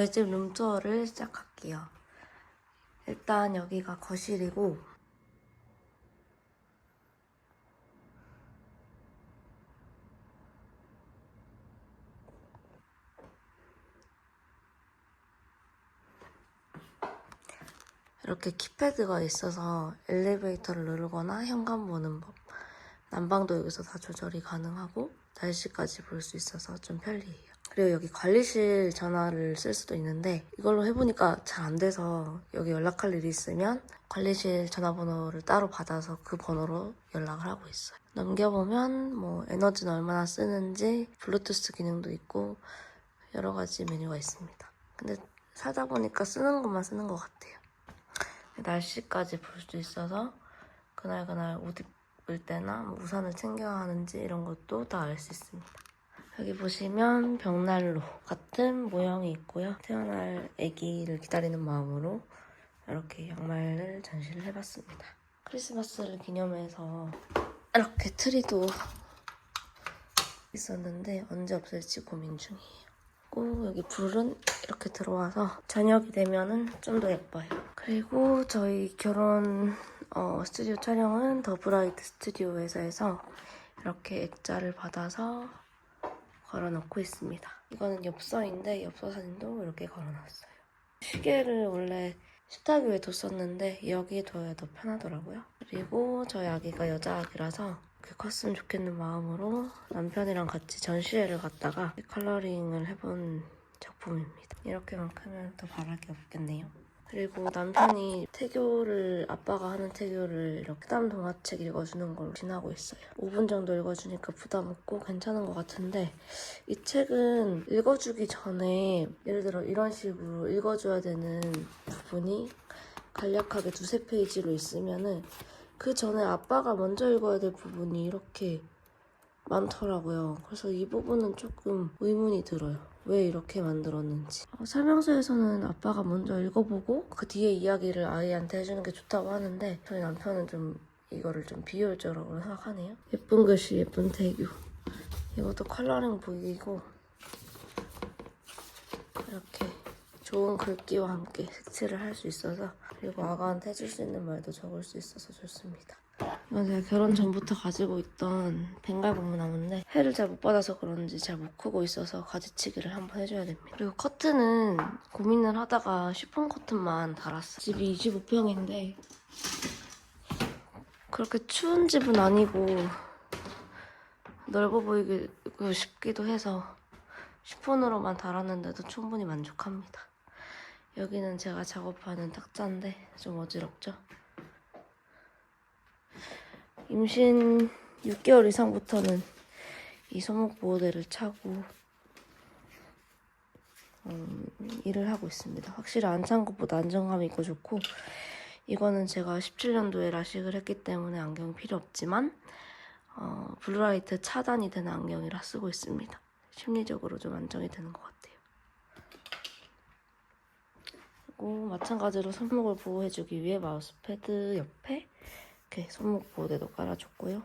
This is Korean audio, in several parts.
저희 집 룸투어를 시작할게요. 일단 여기가 거실이고 이렇게 키패드가 있어서 엘리베이터를 누르거나 현관 보는 법. 난방도 여기서 다 조절이 가능하고 날씨까지 볼 수 있어서 좀 편리해요. 그리고 여기 관리실 전화를 쓸 수도 있는데 이걸로 해보니까 잘 안 돼서 여기 연락할 일이 있으면 관리실 전화번호를 따로 받아서 그 번호로 연락을 하고 있어요. 넘겨보면 뭐 에너지는 얼마나 쓰는지 블루투스 기능도 있고 여러 가지 메뉴가 있습니다. 근데 살다 보니까 쓰는 것만 쓰는 것 같아요. 날씨까지 볼 수 있어서 그날그날 옷 입을 때나 뭐 우산을 챙겨야 하는지 이런 것도 다 알 수 있습니다. 여기 보시면 벽난로 같은 모형이 있고요. 태어날 아기를 기다리는 마음으로 이렇게 양말을 전시를 해봤습니다. 크리스마스를 기념해서 이렇게 트리도 있었는데 언제 없앨지 고민 중이에요. 그리고 여기 불은 이렇게 들어와서 저녁이 되면은 좀 더 예뻐요. 그리고 저희 결혼 어, 스튜디오 촬영은 더 브라이트 스튜디오 회사에서 이렇게 액자를 받아서 걸어놓고 있습니다. 이거는 엽서인데 엽서 사진도 이렇게 걸어놨어요. 시계를 원래 식탁 위에 뒀었는데 여기에 둬야 더 편하더라고요. 그리고 저희 아기가 여자 아기라서 그 컸으면 좋겠는 마음으로 남편이랑 같이 전시회를 갔다가 컬러링을 해본 작품입니다. 이렇게만 크면 더 바랄 게 없겠네요. 그리고 남편이 태교를 아빠가 하는 태교를 이렇게 땀 동화책 읽어주는 걸로 지나고 있어요. 5분 정도 읽어주니까 부담 없고 괜찮은 것 같은데 이 책은 읽어주기 전에 예를 들어 이런 식으로 읽어줘야 되는 부분이 간략하게 두세 페이지로 있으면은 그 전에 아빠가 먼저 읽어야 될 부분이 이렇게 많더라고요. 그래서 이 부분은 조금 의문이 들어요. 왜 이렇게 만들었는지. 어, 설명서에서는 아빠가 먼저 읽어보고 그 뒤에 이야기를 아이한테 해주는 게 좋다고 하는데 저희 남편은 좀 이거를 좀 비효율적으로 생각하네요. 예쁜 글씨, 예쁜 태교. 이것도 컬러링 보이고 이렇게 좋은 글귀와 함께 색칠을 할 수 있어서 그리고 아가한테 해줄 수 있는 말도 적을 수 있어서 좋습니다. 이건 제가 결혼 전부터 가지고 있던 벵갈 고무 나무인데 해를 잘 못 받아서 그런지 잘 못 크고 있어서 가지치기를 한번 해줘야 됩니다. 그리고 커튼은 고민을 하다가 쉬폰 커튼만 달았어요. 집이 25평인데 그렇게 추운 집은 아니고 넓어 보이고 싶기도 해서 쉬폰으로만 달았는데도 충분히 만족합니다. 여기는 제가 작업하는 탁자인데 좀 어지럽죠? 임신 6개월 이상부터는 이 소목 보호대를 차고 음, 일을 하고 있습니다. 확실히 안 찬 것보다 안정감이 있고 좋고 이거는 제가 17년도에 라식을 했기 때문에 안경이 필요 없지만 어, 블루라이트 차단이 되는 안경이라 쓰고 있습니다. 심리적으로 좀 안정이 되는 것 같아요. 그리고 마찬가지로 손목을 보호해주기 위해 마우스 패드 옆에 이렇게 손목 보호대도 깔아줬고요.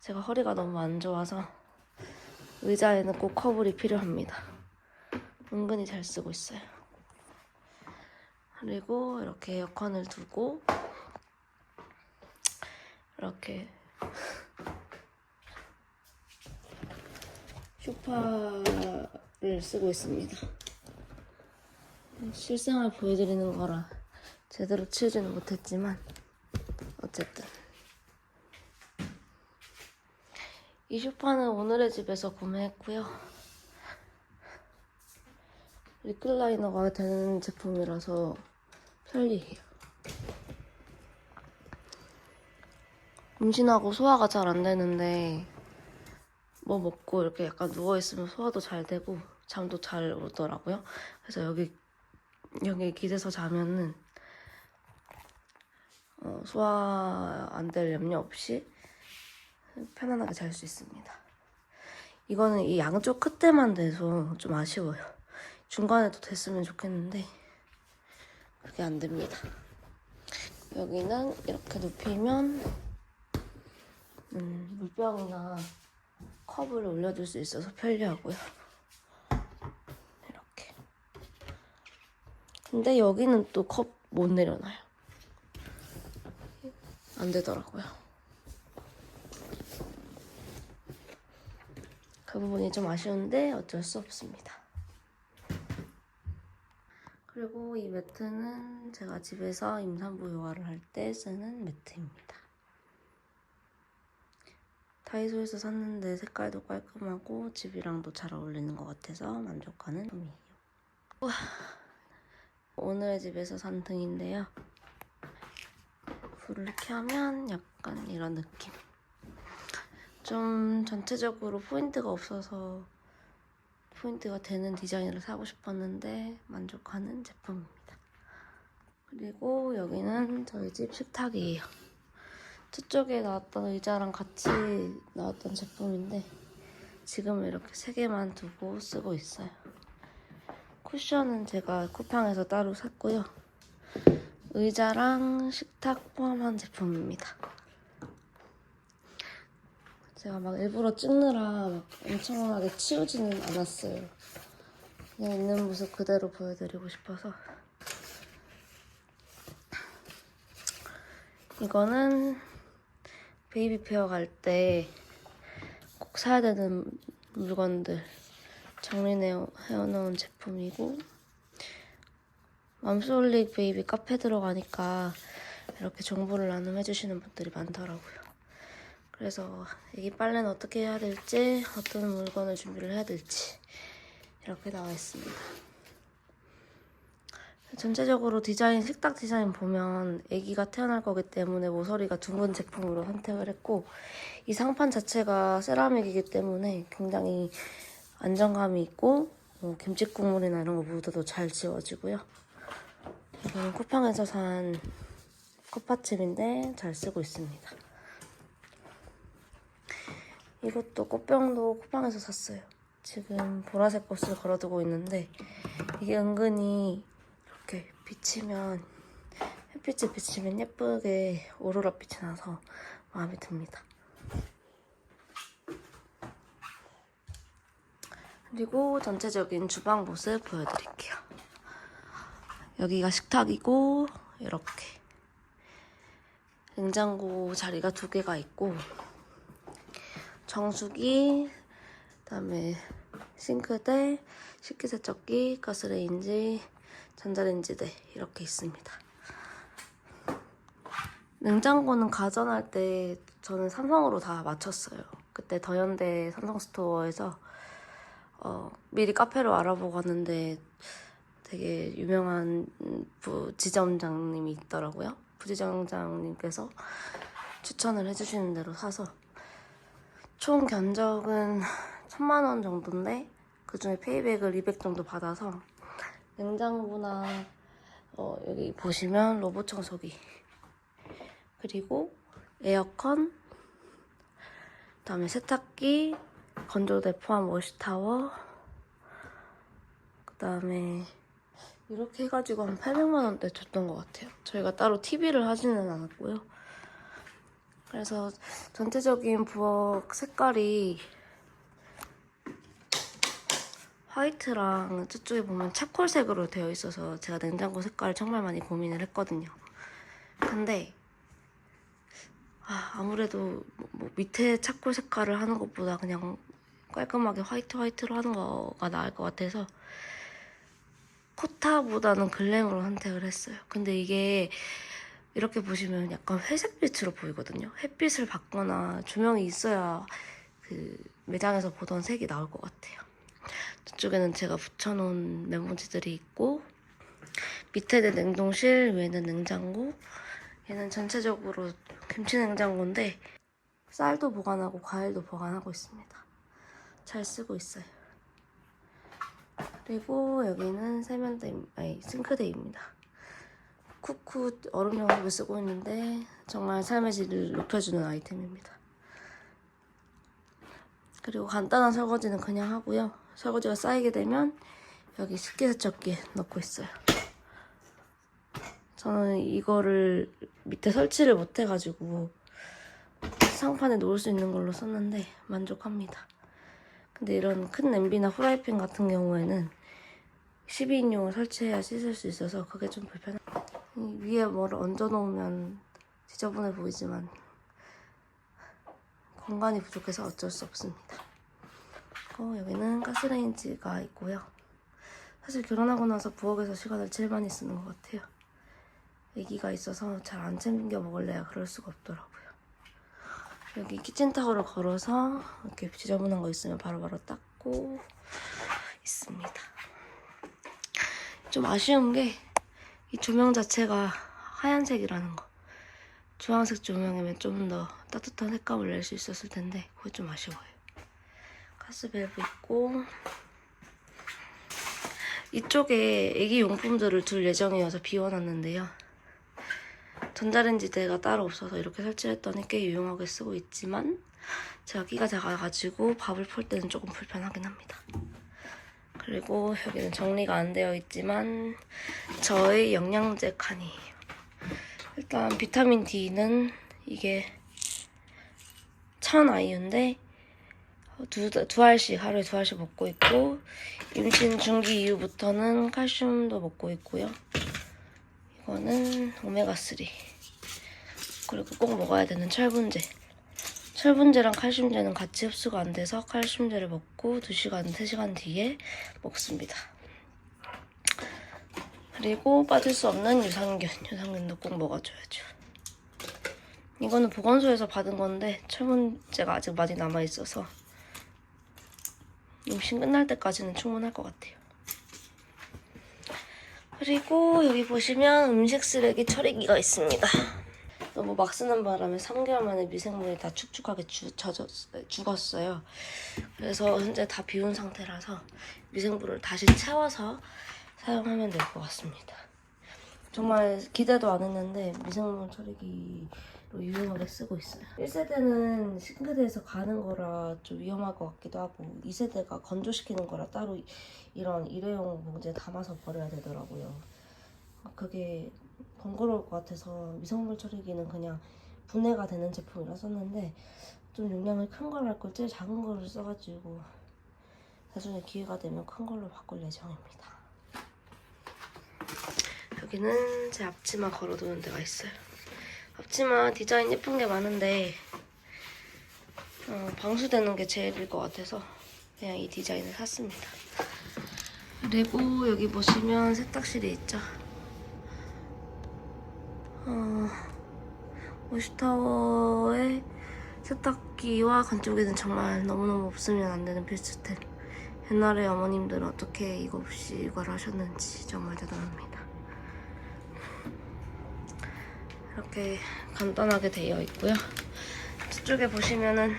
제가 허리가 너무 안 좋아서 의자에는 꼭 커블이 필요합니다. 은근히 잘 쓰고 있어요. 그리고 이렇게 에어컨을 두고 이렇게 쇼파를 쓰고 있습니다. 실생활 보여드리는 거라 제대로 치우지는 못했지만 어쨌든 이 쇼파는 오늘의 집에서 구매했고요. 리클라이너가 되는 제품이라서 편리해요. 임신하고 소화가 잘 안 되는데 뭐 먹고 이렇게 약간 누워있으면 소화도 잘 되고 잠도 잘 오더라고요. 그래서 여기 여기 기대서 자면은 어, 소화 안 될 염려 없이 편안하게 잘 수 있습니다. 이거는 이 양쪽 끝에만 돼서 좀 아쉬워요. 중간에도 됐으면 좋겠는데 그게 안 됩니다. 여기는 이렇게 눕히면 음, 물병이나 컵을 올려줄 수 있어서 편리하고요. 이렇게 근데 여기는 또 컵 못 내려놔요. 안 되더라고요. 그 부분이 좀 아쉬운데 어쩔 수 없습니다. 그리고 이 매트는 제가 집에서 임산부 요가를 할 때 쓰는 매트입니다. 다이소에서 샀는데 색깔도 깔끔하고 집이랑도 잘 어울리는 것 같아서 만족하는 놈이에요. 오늘의 집에서 산 등인데요. 불을 이렇게 하면 약간 이런 느낌. 좀 전체적으로 포인트가 없어서 포인트가 되는 디자인을 사고 싶었는데 만족하는 제품입니다. 그리고 여기는 저희 집 식탁이에요. 저쪽에 나왔던 의자랑 같이 나왔던 제품인데 지금은 이렇게 세 개만 두고 쓰고 있어요. 쿠션은 제가 쿠팡에서 따로 샀고요. 의자랑 식탁 포함한 제품입니다. 제가 막 일부러 찍느라 막 엄청나게 치우지는 않았어요. 그냥 있는 모습 그대로 보여드리고 싶어서. 이거는 베이비 페어 갈 때 꼭 사야 되는 물건들 정리해 놓은 제품이고 맘솔릭 베이비 카페 들어가니까 이렇게 정보를 나눔해주시는 분들이 많더라고요. 그래서 애기 빨래는 어떻게 해야 될지 어떤 물건을 준비를 해야 될지 이렇게 나와 있습니다. 전체적으로 디자인 식탁 디자인 보면 아기가 태어날 거기 때문에 모서리가 둥근 제품으로 선택을 했고 이 상판 자체가 세라믹이기 때문에 굉장히 안정감이 있고 뭐 김치 국물이나 이런 거 묻어도 잘 지워지고요. 이거는 쿠팡에서 산 컵받침인데 잘 쓰고 있습니다. 이것도 꽃병도 쿠팡에서 샀어요. 지금 보라색 꽃을 걸어두고 있는데 이게 은근히 이렇게 비치면 햇빛에 비치면 예쁘게 오로라 빛이 나서 마음에 듭니다. 그리고 전체적인 주방 모습 보여드릴게요. 여기가 식탁이고 이렇게 냉장고 자리가 두 개가 있고 정수기 그다음에 싱크대, 식기세척기, 가스레인지, 전자레인지대 이렇게 있습니다. 냉장고는 가전할 때 저는 삼성으로 다 맞췄어요. 그때 더현대 삼성 스토어에서 어, 미리 카페로 알아보고 갔는데 되게 유명한 부지점장님이 있더라고요. 부지점장님께서 추천을 해주시는 대로 사서 총 견적은 천만 원 정도인데 그 중에 페이백을 200 정도 받아서 냉장고나 어, 여기 보시면 로봇 청소기 그리고 에어컨 그다음에 세탁기 건조대 포함 워시타워 그다음에 이렇게 해가지고 한 800만 원대 줬던 것 같아요. 저희가 따로 TV를 하지는 않았고요. 그래서 전체적인 부엌 색깔이 화이트랑 저쪽에 보면 차콜색으로 되어 있어서 제가 냉장고 색깔을 정말 많이 고민을 했거든요. 근데 아, 아무래도 뭐 밑에 차콜 색깔을 하는 것보다 그냥 깔끔하게 화이트 화이트로 하는 거가 나을 것 같아서 코타보다는 글램으로 선택을 했어요. 근데 이게 이렇게 보시면 약간 회색빛으로 보이거든요. 햇빛을 받거나 조명이 있어야 그 매장에서 보던 색이 나올 것 같아요. 저쪽에는 제가 붙여놓은 메모지들이 있고 밑에는 냉동실, 위에는 냉장고 얘는 전체적으로 김치 냉장고인데 쌀도 보관하고 과일도 보관하고 있습니다. 잘 쓰고 있어요. 그리고 여기는 세면대, 아니 싱크대입니다. 쿠쿠 얼음 용액을 쓰고 있는데 정말 삶의 질을 높여주는 아이템입니다. 그리고 간단한 설거지는 그냥 하고요. 설거지가 쌓이게 되면 여기 식기세척기에 넣고 있어요. 저는 이거를 밑에 설치를 못 해가지고 상판에 놓을 수 있는 걸로 썼는데 만족합니다. 근데 이런 큰 냄비나 후라이팬 같은 경우에는 12인용을 설치해야 씻을 수 있어서 그게 좀 불편해. 이 위에 뭐를 얹어놓으면 지저분해 보이지만 공간이 부족해서 어쩔 수 없습니다. 어, 여기는 가스레인지가 있고요. 사실 결혼하고 나서 부엌에서 시간을 제일 많이 쓰는 것 같아요. 아기가 있어서 잘 안 챙겨 먹을래야 그럴 수가 없더라고요. 여기 키친타월을 걸어서 이렇게 지저분한 거 있으면 바로 바로 닦고 있습니다. 좀 아쉬운 게 이 조명 자체가 하얀색이라는 거. 주황색 조명이면 좀 더 따뜻한 색감을 낼 수 있었을 텐데 그게 좀 아쉬워요. 가스밸브 있고 이쪽에 애기 용품들을 둘 예정이어서 비워놨는데요. 전자레인지대가 따로 없어서 이렇게 설치했더니 꽤 유용하게 쓰고 있지만 제가 끼가 작아가지고 밥을 풀 때는 조금 불편하긴 합니다. 그리고 여기는 정리가 안 되어 있지만 저의 영양제 칸이에요. 일단 비타민 D는 이게 1000 아이유인데 두, 두 알씩 하루에 두 알씩 먹고 있고 임신 중기 이후부터는 칼슘도 먹고 있고요. 이거는 오메가3 그리고 꼭 먹어야 되는 철분제 철분제랑 칼슘제는 같이 흡수가 안 돼서 칼슘제를 먹고 2시간, 3시간 뒤에 먹습니다. 그리고 빠질 수 없는 유산균 유산균도 꼭 먹어줘야죠. 이거는 보건소에서 받은 건데 철분제가 아직 많이 남아있어서 임신 끝날 때까지는 충분할 것 같아요. 그리고 여기 보시면 음식 쓰레기 처리기가 있습니다. 너무 막 쓰는 바람에 3개월 만에 미생물이 다 축축하게 주, 젖었, 죽었어요. 그래서 현재 다 비운 상태라서 미생물을 다시 채워서 사용하면 될 것 같습니다. 정말 기대도 안 했는데 미생물 처리기로 유용하게 쓰고 있어요. 1세대는 싱크대에서 가는 거라 좀 위험할 것 같기도 하고 2세대가 건조시키는 거라 따로 이런 일회용 봉지에 담아서 버려야 되더라고요. 그게 번거로울 것 같아서 미생물 처리기는 그냥 분해가 되는 제품이라 썼는데 좀 용량이 큰 걸 할걸 제일 작은 거를 써가지고 나중에 기회가 되면 큰 걸로 바꿀 예정입니다. 여기는 제 앞치마 걸어두는 데가 있어요. 앞치마 디자인 예쁜 게 많은데 어, 방수되는 게 제일일 것 같아서 그냥 이 디자인을 샀습니다. 그리고 여기 보시면 세탁실이 있죠. 어, 오시타워에 세탁기와 건조기는 정말 너무너무 없으면 안 되는 필수템. 옛날에 어머님들은 어떻게 이거 없이 이걸 하셨는지 정말 대단합니다. 이렇게 간단하게 되어 있고요. 저쪽에 보시면은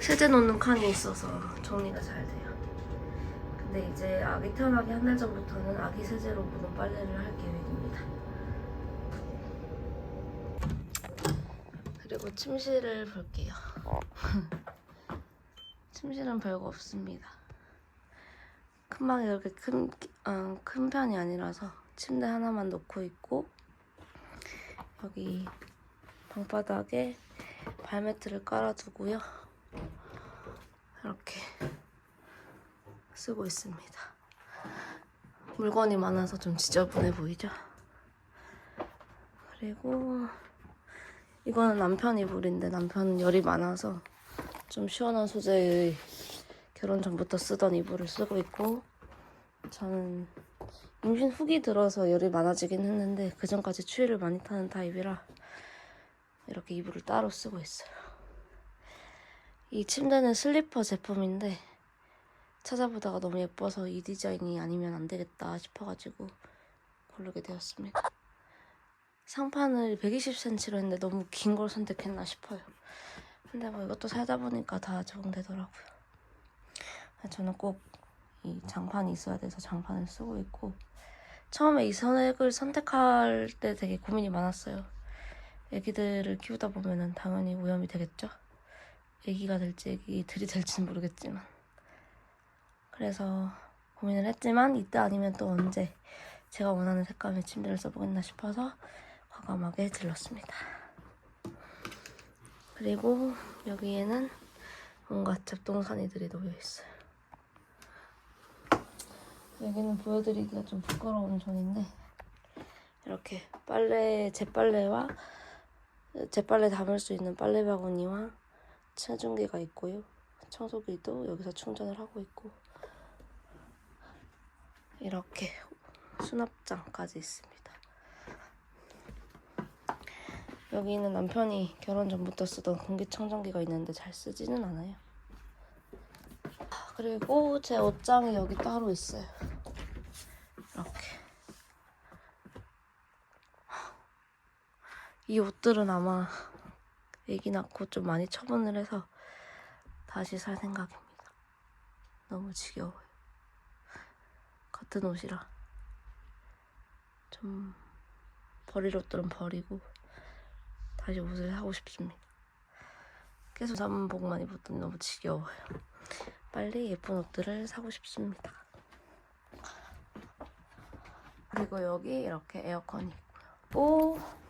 세제 놓는 칸이 있어서 정리가 잘 돼요. 근데 이제 아기 태어나기 한 달 전부터는 아기 세제로 묻은 빨래를 할 계획입니다. 그리고 침실을 볼게요. 침실은 별거 없습니다. 큰 방이 그렇게 큰, 어, 큰 편이 아니라서 침대 하나만 놓고 있고 여기 방바닥에 발매트를 깔아두고요. 이렇게 쓰고 있습니다. 물건이 많아서 좀 지저분해 보이죠? 그리고 이거는 남편 이불인데 남편은 열이 많아서 좀 시원한 소재의 결혼 전부터 쓰던 이불을 쓰고 있고 저는 임신 후기 들어서 열이 많아지긴 했는데 그 전까지 추위를 많이 타는 타입이라 이렇게 이불을 따로 쓰고 있어요. 이 침대는 슬리퍼 제품인데 찾아보다가 너무 예뻐서 이 디자인이 아니면 안 되겠다 싶어가지고 고르게 되었습니다. 상판을 120cm로 했는데 너무 긴 걸 선택했나 싶어요. 근데 뭐 이것도 살다 보니까 다 적응되더라고요. 저는 꼭 이 장판이 있어야 돼서 장판을 쓰고 있고 처음에 이 선액을 선택할 때 되게 고민이 많았어요. 애기들을 키우다 보면은 당연히 오염이 되겠죠. 애기가 될지 애기들이 될지는 모르겠지만 그래서 고민을 했지만 이때 아니면 또 언제 제가 원하는 색감의 침대를 써보겠나 싶어서 과감하게 들렀습니다. 그리고 여기에는 뭔가 잡동사니들이 놓여 있어요. 여기는 보여드리기가 좀 부끄러운 존인데 이렇게 빨래 제빨래와 제빨래 담을 수 있는 빨래 바구니와 체중기가 있고요. 청소기도 여기서 충전을 하고 있고 이렇게 수납장까지 있습니다. 여기는 남편이 결혼 전부터 쓰던 공기청정기가 있는데 잘 쓰지는 않아요. 그리고 제 옷장이 여기 따로 있어요. 이렇게. 이 옷들은 아마 애기 낳고 좀 많이 처분을 해서 다시 살 생각입니다. 너무 지겨워요. 같은 옷이라 좀 버릴 옷들은 버리고 다시 옷을 사고 싶습니다. 계속 잠복만 입었더니 너무 지겨워요. 빨리 예쁜 옷들을 사고 싶습니다. 그리고 여기 이렇게 에어컨이 있고요. 또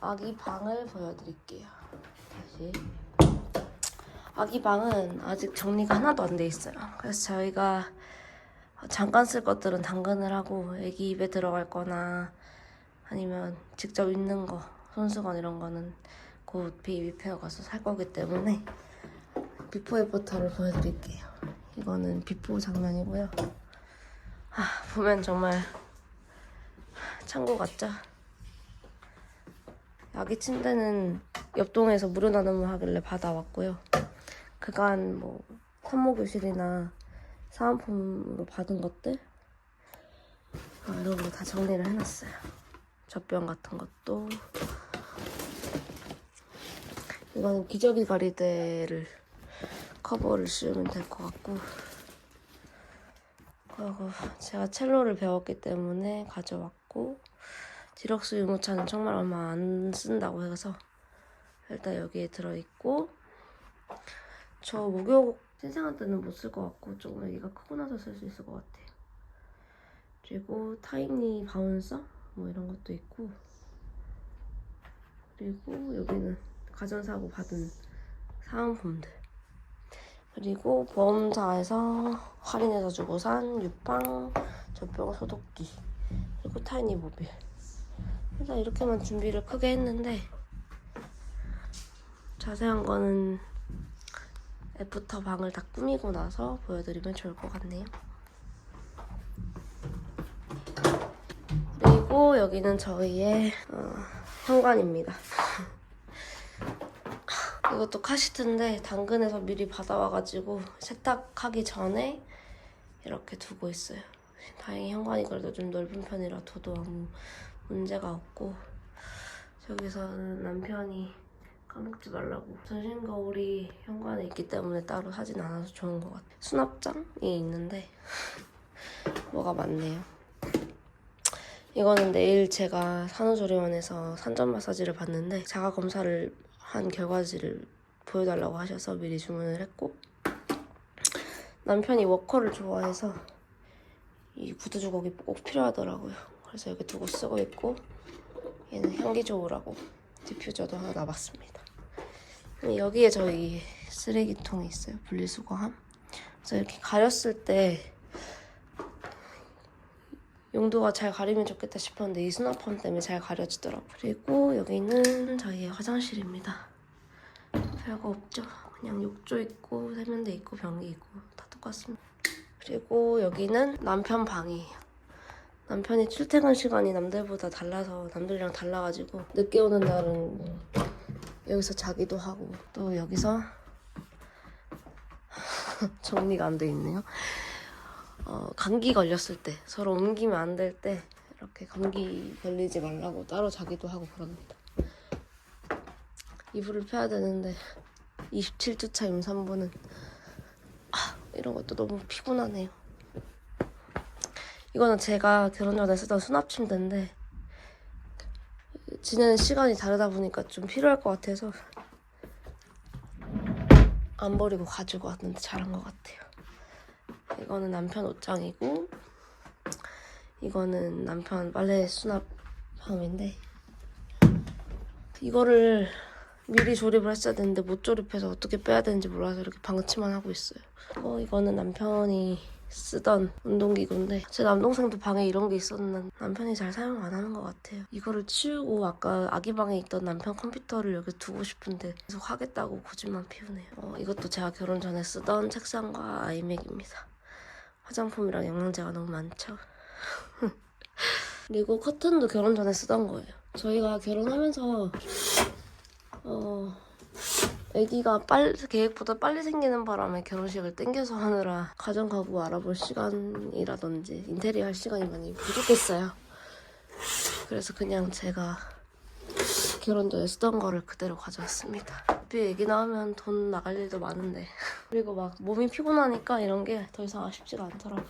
아기 방을 보여드릴게요. 다시. 아기 방은 아직 정리가 하나도 안 돼 있어요. 그래서 저희가 잠깐 쓸 것들은 당근을 하고 아기 입에 들어갈 거나 아니면 직접 입는 거, 손수건 이런 거는 곧 베이비페어 가서 살 거기 때문에 비포 애프터를 보여드릴게요. 이거는 비포 장면이고요. 아, 보면 정말 창고 같죠? 아기 침대는 옆동에서 무료 나눔을 하길래 받아왔고요. 그간 뭐 산모교실이나 사은품으로 받은 것들 아, 이런 거 다 정리를 해놨어요. 젖병 같은 것도 이거는 기저귀 가리대를 커버를 씌우면 될 것 같고 그리고 제가 첼로를 배웠기 때문에 가져왔고 디럭스 유모차는 정말 얼마 안 쓴다고 해서 일단 여기에 들어있고 저 목욕 신생아 때는 못 쓸 것 같고 조금 애기가 크고 나서 쓸 수 있을 것 같아요. 그리고 타이니 바운서 뭐 이런 것도 있고 그리고 여기는 가전사고 받은 사은품들. 그리고 보험사에서 할인해서 주고 산 유빵 젖병 소독기 그리고 타이니 모빌 일단 이렇게만 준비를 크게 했는데 자세한 거는 애프터 방을 다 꾸미고 나서 보여드리면 좋을 것 같네요 그리고 여기는 저희의 어, 현관입니다 이것도 카시트인데 당근에서 미리 받아와가지고 세탁하기 전에 이렇게 두고 있어요. 다행히 현관이 그래도 좀 넓은 편이라 둬도 아무 문제가 없고 저기서는 남편이 까먹지 말라고 전신 거울이 현관에 있기 때문에 따로 사진 않아서 좋은 것 같아요. 수납장이 있는데 뭐가 많네요. 이거는 내일 제가 산후조리원에서 산전 마사지를 받는데 자가 검사를 한 결과지를 보여달라고 하셔서 미리 주문을 했고 남편이 워커를 좋아해서 이 구두 주걱이 꼭 필요하더라고요. 그래서 여기 두고 쓰고 있고 얘는 향기 좋으라고 디퓨저도 하나 놔봤습니다. 여기에 저희 쓰레기통이 있어요. 분리수거함. 그래서 이렇게 가렸을 때 용도가 잘 가리면 좋겠다 싶었는데 이 수납함 때문에 잘 가려지더라고요. 그리고 여기는 저희의 화장실입니다. 별거 없죠. 그냥 욕조 있고 세면대 있고 변기 있고 다 똑같습니다. 그리고 여기는 남편 방이에요. 남편이 출퇴근 시간이 남들보다 달라서 남들이랑 달라가지고 늦게 오는 날은 여기서 자기도 하고 또 여기서 정리가 안 돼 있네요. 어, 감기 걸렸을 때 서로 옮기면 안 될 때 이렇게 감기 걸리지 말라고 따로 자기도 하고 그럽니다. 이불을 펴야 되는데 27주차 임산부는 아, 이런 것도 너무 피곤하네요. 이거는 제가 결혼 전에 쓰던 수납 침대인데 지내는 시간이 다르다 보니까 좀 필요할 것 같아서 안 버리고 가지고 왔는데 잘한 것 같아요. 이거는 남편 옷장이고 이거는 남편 빨래 수납함인데 이거를 미리 조립을 했어야 되는데 못 조립해서 어떻게 빼야 되는지 몰라서 이렇게 방치만 하고 있어요. 어, 이거는 남편이 쓰던 운동기구인데 제 남동생도 방에 이런 게 있었는데 남편이 잘 사용 안 하는 것 같아요. 이거를 치우고 아까 아기 방에 있던 남편 컴퓨터를 여기 두고 싶은데 계속 하겠다고 고집만 피우네요. 어, 이것도 제가 결혼 전에 쓰던 책상과 아이맥입니다. 화장품이랑 영양제가 너무 많죠. 그리고 커튼도 결혼 전에 쓰던 거예요. 저희가 결혼하면서 어 아기가 빨리 계획보다 빨리 생기는 바람에 결혼식을 땡겨서 하느라 가정 가구 알아볼 시간이라든지 인테리어 할 시간이 많이 부족했어요. 그래서 그냥 제가 결혼 전에 쓰던 거를 그대로 가져왔습니다. 어차피 얘기 나오면 돈 나갈 일도 많은데 그리고 막 몸이 피곤하니까 이런 게 더 이상 아쉽지가 않더라고요.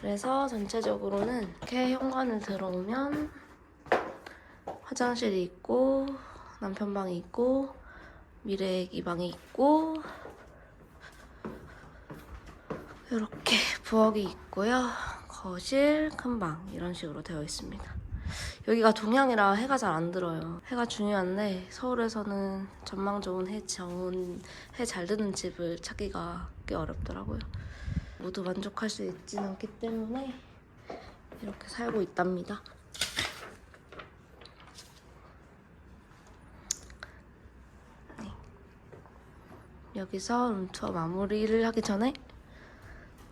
그래서 전체적으로는 이렇게 현관을 들어오면 화장실이 있고 남편 방이 있고 미래 애기 방이 있고 이렇게 부엌이 있고요. 거실, 큰 방 이런 식으로 되어 있습니다. 여기가 동향이라 해가 잘 안 들어요. 해가 중요한데 서울에서는 전망 좋은 해 좋은 해 잘 드는 집을 찾기가 꽤 어렵더라고요. 모두 만족할 수 있진 않기 때문에 이렇게 살고 있답니다. 여기서 룸투어 마무리를 하기 전에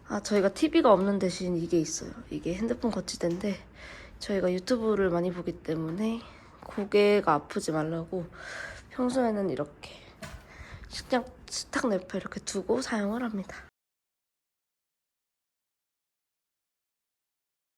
아 저희가 TV가 없는 대신 이게 있어요. 이게 핸드폰 거치대인데 저희가 유튜브를 많이 보기 때문에 고개가 아프지 말라고 평소에는 이렇게 식탁, 식탁 옆에 이렇게 두고 사용을 합니다.